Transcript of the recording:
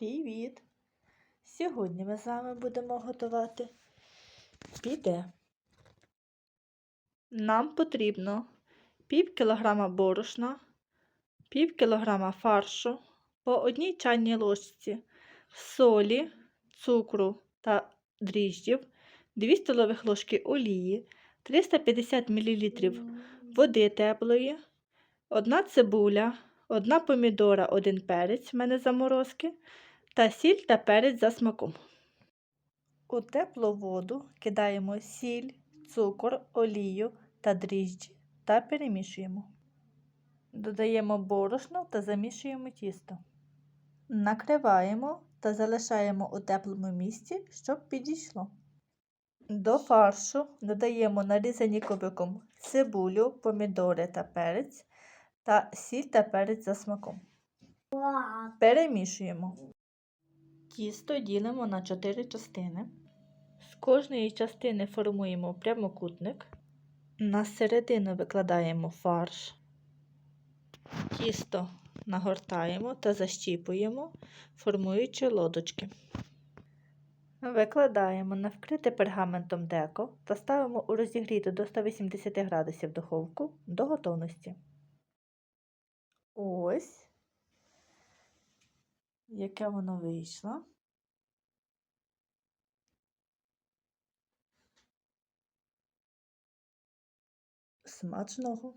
Привіт! Сьогодні ми з вами будемо готувати піде. Нам потрібно пів кілограма борошна, пів кілограма фаршу, по одній чайній ложці солі, цукру та дріжджів, 2 столових ложки олії, 350 мл води теплої, одна цибуля, одна помідора, один перець, в мене заморозки, та сіль та перець за смаком. У теплу воду кидаємо сіль, цукор, олію та дріжджі та перемішуємо. Додаємо борошно та замішуємо тісто. Накриваємо та залишаємо у теплому місці, щоб підійшло. До фаршу додаємо нарізані кубиком цибулю, помідори та перець та сіль та перець за смаком. Перемішуємо. Тісто ділимо на 4 частини. З кожної частини формуємо прямокутник. На середину викладаємо фарш. Тісто нагортаємо та защіпуємо, формуючи лодочки. Викладаємо на вкрите пергаментом деко та ставимо у розігріту до 180 градусів духовку до готовності. Ось яке воно вийшло. Смачного!